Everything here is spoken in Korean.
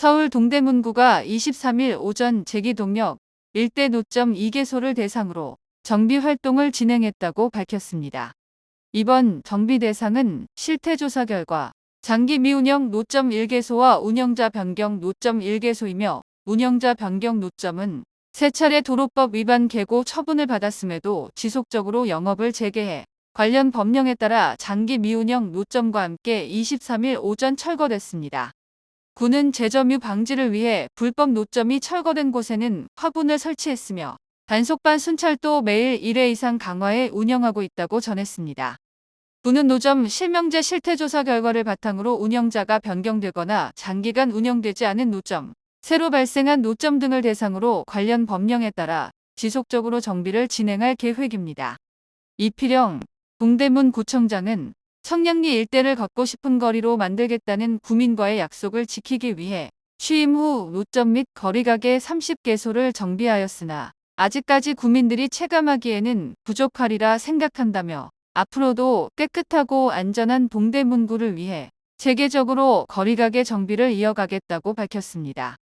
서울 동대문구가 23일 오전 제기동역 일대 노점 2개소를 대상으로 정비 활동을 진행했다고 밝혔습니다. 이번 정비 대상은 실태조사 결과 장기 미운영 노점 1개소와 운영자 변경 노점 1개소이며 운영자 변경 노점은 세 차례 도로법 위반 계고 처분을 받았음에도 지속적으로 영업을 재개해 관련 법령에 따라 장기 미운영 노점과 함께 23일 오전 철거됐습니다. 군은 재점유 방지를 위해 불법 노점이 철거된 곳에는 화분을 설치했으며 단속반 순찰도 매일 1회 이상 강화해 운영하고 있다고 전했습니다. 군은 노점 실명제 실태조사 결과를 바탕으로 운영자가 변경되거나 장기간 운영되지 않은 노점, 새로 발생한 노점 등을 대상으로 관련 법령에 따라 지속적으로 정비를 진행할 계획입니다. 이필영 동대문 구청장은 청량리 일대를 걷고 싶은 거리로 만들겠다는 구민과의 약속을 지키기 위해 취임 후 노점 및 거리가게 30개소를 정비하였으나 아직까지 구민들이 체감하기에는 부족하리라 생각한다며 앞으로도 깨끗하고 안전한 동대문구를 위해 체계적으로 거리가게 정비를 이어가겠다고 밝혔습니다.